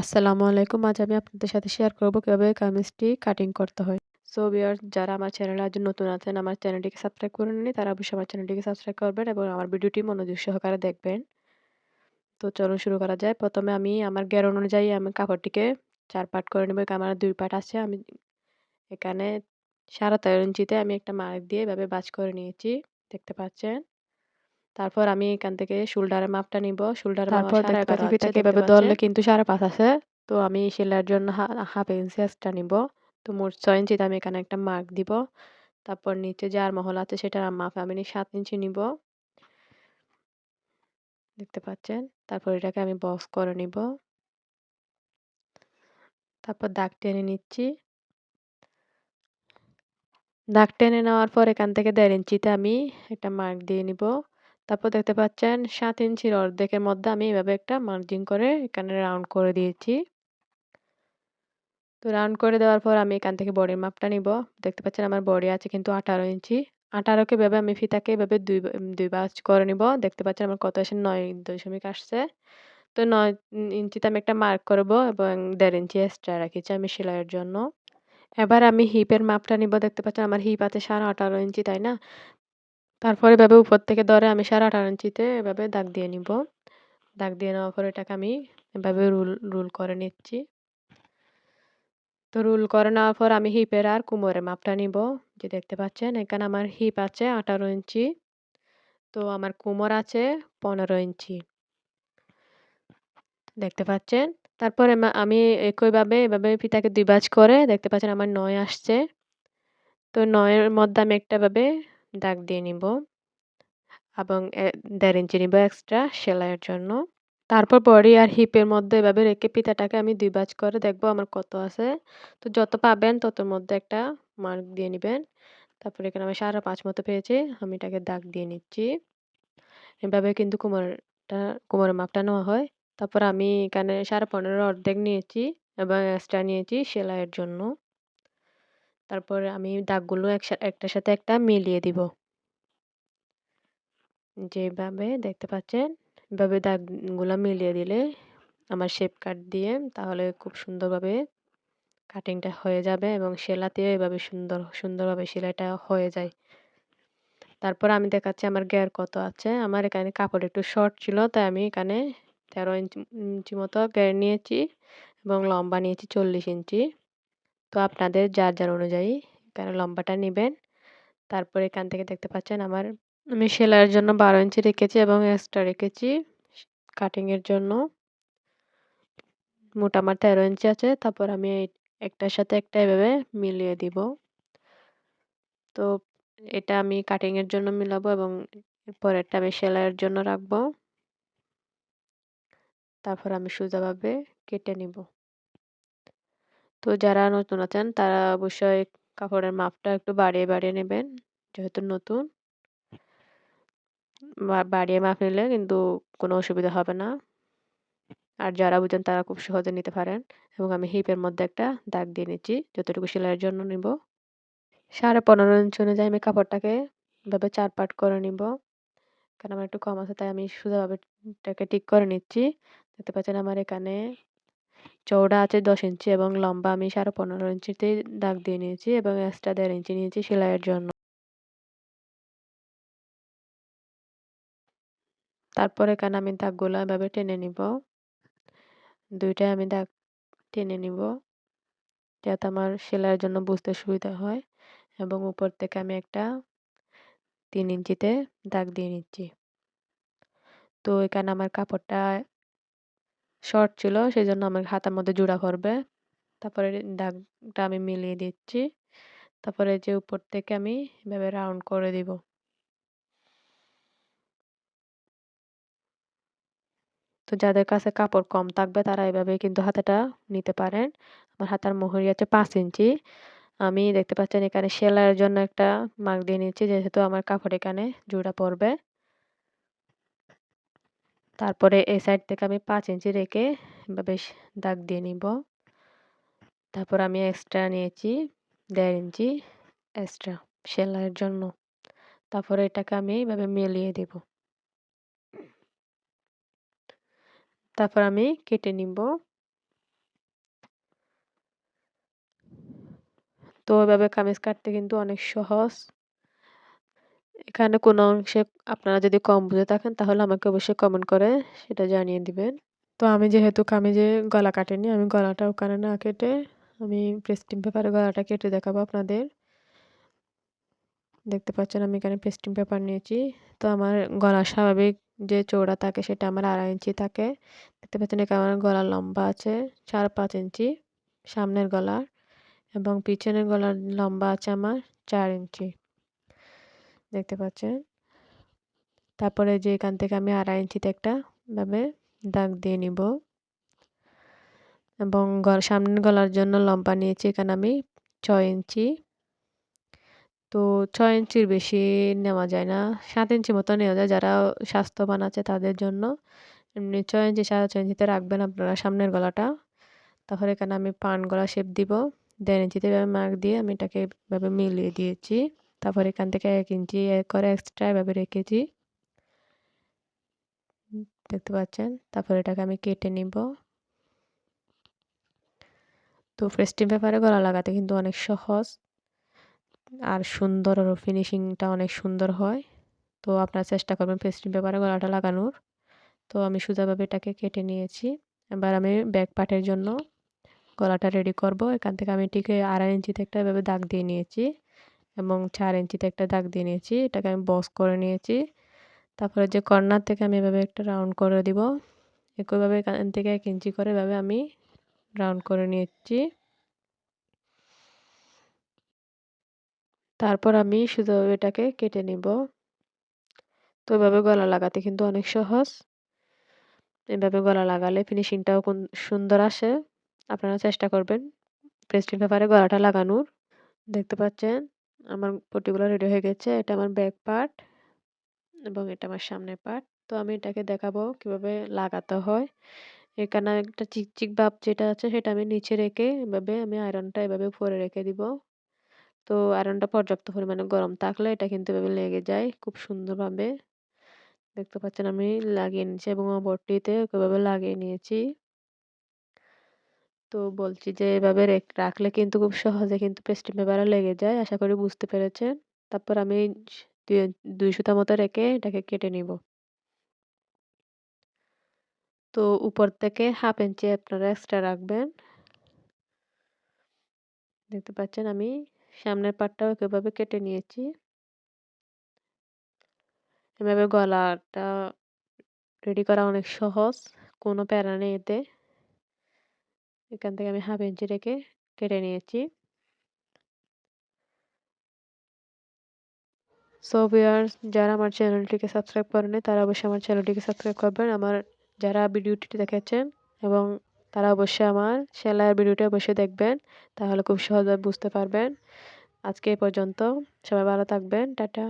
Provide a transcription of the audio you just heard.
আসসালামু আলাইকুম। আজ আমি আপনাদের সাথে শেয়ার করব কীভাবে কামিজটি কাটিং করতে হয়। সো ভিউয়ার্স যারা আমার চ্যানেলে আজ নতুন আছেন, আমার চ্যানেলটিকে সাবস্ক্রাইব করে নিন, তারা অবশ্যই আমার চ্যানেলটিকে সাবস্ক্রাইব করবেন এবং আমার ভিডিওটি মনোযোগ সহকারে দেখবেন। তো চলুন শুরু করা যায়। প্রথমে আমি আমার গের অনুযায়ী আমি কাপড়টিকে চার পার্ট করে নেব। আমার দুই পার্ট আছে। আমি এখানে ১৩.৫ ইঞ্চিতে আমি একটা মার্ক দিয়ে এভাবে বাজ করে নিয়েছি। দেখতে পাচ্ছেন। তারপর আমি এখান থেকে শোল্ডারের মাপটা নিব। শোল্ডারের মাপ তারপর দেখতে পাচ্ছি ফিতাকে এভাবে ধরলে কিন্তু 5.5 আছে। তো আমি সেলাইয়ের জন্য হাফ ইঞ্চি এক্সট্রা নিব। তো মোট ছয় ইঞ্চিতে আমি এখানে একটা মার্ক দিব। তারপর নিচে যে আরমহল আছে সেটার মাপ আমি সাত ইঞ্চি নিব। দেখতে পাচ্ছেন। তারপর এটাকে আমি বক্স করে নিব। তারপর দাগ টেনে নিচ্ছি। দাগ টেনে নেওয়ার পর এখান থেকে দেড় ইঞ্চিতে আমি একটা মার্ক দিয়ে নিব। তারপর দেখতে পাচ্ছেন সাত ইঞ্চির অর্ধেকের মধ্যে আমি এভাবে একটা মার্জিং করে এখানে রাউন্ড করে দিয়েছি। তো রাউন্ড করে দেওয়ার পর আমি এখান থেকে বডির মাপটা নিব। দেখতে পাচ্ছেন আমার বডি আছে কিন্তু ১৮ ইঞ্চি। ১৮ কে এভাবে আমি ফিতাকে এভাবে দুই দুই ভাঁজ করে নিব। দেখতে পাচ্ছেন আমার কত আসে নয় দশমিক আসছে। তো নয় ইঞ্চিতে আমি একটা মার্ক করব এবং দেড় ইঞ্চি এক্সট্রা রেখেছি আমি সেলাইয়ের জন্য। এবার আমি হিপের মাপটা নিব। দেখতে পাচ্ছেন আমার হিপ আছে সাড়ে আঠারো ইঞ্চি, তাই না? তারপরে এভাবে উপর থেকে ধরে আমি সাড়ে আঠারো ইঞ্চিতে এভাবে দাগ দিয়ে নিব। দাগ দিয়ে নেওয়ার পর এটাকে আমি এভাবে রুল রুল করে নিচ্ছি। তো রুল করে নেওয়ার পর আমি হিপের আর কোমরের মাপটা নিব। যে দেখতে পাচ্ছেন, এখানে আমার হিপ আছে আঠারো ইঞ্চি। তো আমার কোমর আছে পনেরো ইঞ্চি। দেখতে পাচ্ছেন? তারপরে আমি একইভাবে, এভাবে ফিতাকে দুই বাজ করে, দেখতে পাচ্ছেন আমার নয় আসছে। তো নয়ের মধ্যে আমি একটা ভাবে দাগ দিয়ে নিব। এবং দেড় ইঞ্চি নিব এক্সট্রা সেলাইয়ের জন্য। তারপর বডি আর হিপের মধ্যে এভাবে রেখে পিতাটাকে আমি দুই বাজ করে দেখব আমার কত আছে। তো যত পাবেন ততর মধ্যে একটা মার্ক দিয়ে নিবেন। তারপর এখানে আমি সাড়ে পাঁচ মতো পেয়েছি। আমি এটাকে দাগ দিয়ে নিচ্ছি। এভাবে কিন্তু কোমরটা, কোমরের মাপটা নেওয়া হয়। তারপর আমি এখানে সাড়ে পনেরো অর্ধেক নিয়েছি এবং এক্সট্রা নিয়েছি সেলাইয়ের জন্য। তারপরে আমি দাগগুলো একটার সাথে একটা মিলিয়ে দিব। যেভাবে দেখতে পাচ্ছেন, এভাবে দাগগুলো মিলিয়ে দিলে আমার শেপ কাট দিয়ে তাহলে খুব সুন্দরভাবে কাটিংটা হয়ে যাবে এবং সেলাতেও এভাবে সুন্দর, সুন্দরভাবে সেলাইটা হয়ে যায়। তারপর আমি দেখাচ্ছি আমার গের কত আছে। আমার এখানে কাপড় একটু শর্ট ছিল, তাই আমি এখানে তেরো ইঞ্চি ইঞ্চি মতো গের নিয়েছি এবং লম্বা নিয়েছি চল্লিশ ইঞ্চি। তো আপনাদের যার যার অনুযায়ী এখানে লম্বাটা নেবেন। তারপরে এখান থেকে দেখতে পাচ্ছেন আমার আমি সেলাইয়ের জন্য বারো ইঞ্চি রেখেছি এবং এক্সট্রা রেখেছি কাটিংয়ের জন্য। মোট আমার তেরো ইঞ্চি আছে, তারপর আমি একটার সাথে একটা এভাবে মিলিয়ে দিব। তো এটা আমি কাটিংয়ের জন্য মিলাবো এবং পরেরটা আমি সেলাইয়ের জন্য রাখব। তারপর আমি সোজাভাবে কেটে নিব। তো যারা নতুন আছেন, তারা অবশ্যই কাপড়ের মাপটা একটু বাড়িয়ে বাড়িয়ে নেবেন, যেহেতু নতুন। বাড়িয়ে মাপ নিলে কিন্তু কোনো অসুবিধা হবে না। আর যারা বুঝেন তারা খুব সহজে নিতে পারেন এবং আমি হিপের মধ্যে একটা দাগ দিয়ে নিচ্ছি, যতটুকু সেলাইয়ের জন্য নিব। সাড়ে পনেরো ইঞ্চি অনুযায়ী আমি কাপড়টাকে এভাবে চার পাট করে নিব। কারণ আমার একটু কম আছে, তাই আমি সোজাভাবে এটাকে ঠিক করে নিচ্ছি। দেখতে পাচ্ছেন আমার এখানে চৌড়া আছে দশ ইঞ্চি এবং লম্বা আমি সাড়ে পনেরো ইঞ্চিতে দাগ দিয়ে নিয়েছি এবং এক্সট্রা দেড় ইঞ্চি নিয়েছি সেলাইয়ের জন্য। তারপর এখানে আমি দাগগুলো এভাবে টেনে নিব। দুইটাই আমি দাগ টেনে নিব যাতে আমার সেলাইয়ের জন্য বুঝতে সুবিধা হয় এবং উপর থেকে আমি একটা তিন ইঞ্চিতে দাগ দিয়ে নিচ্ছি। তো এখানে আমার কাপড়টা শর্ট ছিল সেই জন্য আমার হাতার মধ্যে জোড়া করবে তারপরে দাগটা আমি মিলিয়ে দিচ্ছি। তারপরে যে উপর থেকে আমি এভাবে রাউন্ড করে দিব। তো যাদের কাছে কাপড় কম থাকবে, তারা এভাবে কিন্তু হাতাটা নিতে পারেন। আমার হাতার মোহরি আছে পাঁচ ইঞ্চি। আমি দেখতে পাচ্ছেন এখানে সেলাইয়ের জন্য একটা মার্ক দিয়ে নিচ্ছি, যেহেতু আমার কাপড় এখানে জোড়া পড়বে। তারপরে এই সাইড থেকে আমি পাঁচ ইঞ্চি রেখে বেশ দাগ দিয়ে নিব। তারপর আমি এক্সট্রা নিয়েছি দেড় ইঞ্চি এক্সট্রা সেলাইয়ের জন্য। তারপরে এটাকে আমি এইভাবে মেলিয়ে দেব। তারপর আমি কেটে নিব। তো এভাবে কামিজ কাটতে কিন্তু অনেক সহজ। এখানে কোনো অংশে আপনারা যদি কম বুঝে থাকেন, তাহলে আমাকে অবশ্যই কমেন্ট করে, সেটা জানিয়ে দিবেন। তো আমি যেহেতু কামিজে গলা কাটিনি, আমি গলাটা ওখানে না কেটে, আমি পেস্টিং পেপারে গলাটা কেটে দেখাবো আপনাদের। দেখতে পাচ্ছেন, আমি এখানে পেস্টিং পেপার নিয়েছি। তো আমার গলার স্বাভাবিক যে চওড়া থাকে, সেটা আমার আড়াই ইঞ্চি থাকে। দেখতে পাচ্ছেন, এখানে আমার গলার লম্বা আছে, চার পাঁচ ইঞ্চি সামনের গলার, এবং পিছনের গলার লম্বা আছে আমার চার ইঞ্চি দেখতে পাচ্ছেন। তারপরে যে এখান থেকে আমি আড়াই ইঞ্চিতে একটা ভাবে দাগ দিয়ে নিব। এবং সামনের গলার জন্য লম্বা নিয়েছি এখানে আমি ছয় ইঞ্চি। তো ছয় ইঞ্চির বেশি নেওয়া যায় না, সাত ইঞ্চি মতো নেওয়া যায়। যারা স্বাস্থ্যবান আছে তাদের জন্য এমনি ছয় ইঞ্চি, সাড়ে ছয় ইঞ্চিতে রাখবেন আপনারা সামনের গলাটা। তারপরে এখানে আমি পান গলা শেপ দিব। দেড় ইঞ্চিতে মার্ক দিয়ে আমি এটাকে এভাবে মিলিয়ে দিয়েছি। তারপর এখান থেকে এক ইঞ্চি করে এক্সট্রা এভাবে রেখেছি। দেখতে পাচ্ছেন? তারপর এটাকে আমি কেটে নিব। তো ফ্রেস্টিং পেপারে গলা লাগাতে কিন্তু অনেক সহজ। আর সুন্দর ফিনিশিংটা অনেক সুন্দর হয়। তো আপনারা চেষ্টা করবেন ফ্রেস্টিং পেপারে গলাটা লাগানোর। তো আমি সোজাভাবে এটাকে কেটে নিয়েছি। এবার আমি ব্যাক পার্টের জন্য গলাটা রেডি করব। এখান থেকে আমি এটিকে আড়াই ইঞ্চিতে একটা এভাবে দাগ দিয়ে নিয়েছি। এবং চার ইঞ্চিতে একটা দাগ দিয়ে নিয়েছি। এটাকে আমি বক্স করে নিয়েছি। তারপরে যে কর্নার থেকে আমি এভাবে একটা রাউন্ড করে দিব, একইভাবে এখান থেকে এক ইঞ্চি করে এভাবে আমি রাউন্ড করে নিয়েছি। তারপর আমি শুধুভাবে এটাকে কেটে নিব। তো এভাবে গলা লাগাতে কিন্তু অনেক সহজ। এভাবে গলা লাগালে ফিনিশিংটাও সুন্দর আসে। আপনারা চেষ্টা করবেন পেস্টিং পেপারে গলাটা লাগানোর। দেখতে পাচ্ছেন? আমার পটিগুলো রেডি হয়ে গেছে। এটা আমার ব্যাক পার্ট এবং এটা আমার সামনের পার্ট তো আমি এটাকে দেখাবো কীভাবে লাগাতে হয়। এখানে একটা চিকচিক ভাব যেটা আছে সেটা আমি নিচে রেখে এভাবে আমি আয়রনটা এভাবে উপরে রেখে দিব। তো আয়রনটা পর্যাপ্ত পরিমাণে গরম থাকলে এটা কিন্তু এভাবে লেগে যায় খুব সুন্দরভাবে। দেখতে পাচ্ছেন আমি লাগিয়ে নিয়েছি এবং আমার অপরটিতে এভাবে লাগিয়ে নিয়েছি। তো বলছি যে, এভাবে রাখলে কিন্তু খুব সহজে কিন্তু পেস্টিং পেপারে লেগে যায়। আশা করি বুঝতে পেরেছেন। তারপর আমি দুই সুতা মতো রেখে এটাকে কেটে নিব। তো উপর থেকে হাফ ইঞ্চি আপনারা এক্সট্রা রাখবেন। দেখতে পাচ্ছেন আমি সামনের পাটটাও এভাবে কেটে নিয়েছি। এভাবে গলাটা রেডি করা অনেক সহজ, কোনো প্যারা নেই এতে। এখান থেকে আমি হাফ ইঞ্চি রেখে কেটে নিয়েছি। সো ভিউয়ার্স যারা আমার চ্যানেলটিকে সাবস্ক্রাইব করেনি তারা অবশ্যই আমার চ্যানেলটিকে সাবস্ক্রাইব করবেন। আমার যারা ভিডিওটি দেখেছেন এবং তারা অবশ্যই আমার সেলাইয়ের ভিডিওটি অবশ্যই দেখবেন, তাহলে খুব সহজভাবে বুঝতে পারবেন। আজকে এই পর্যন্ত। সবাই ভালো থাকবেন। টাটা।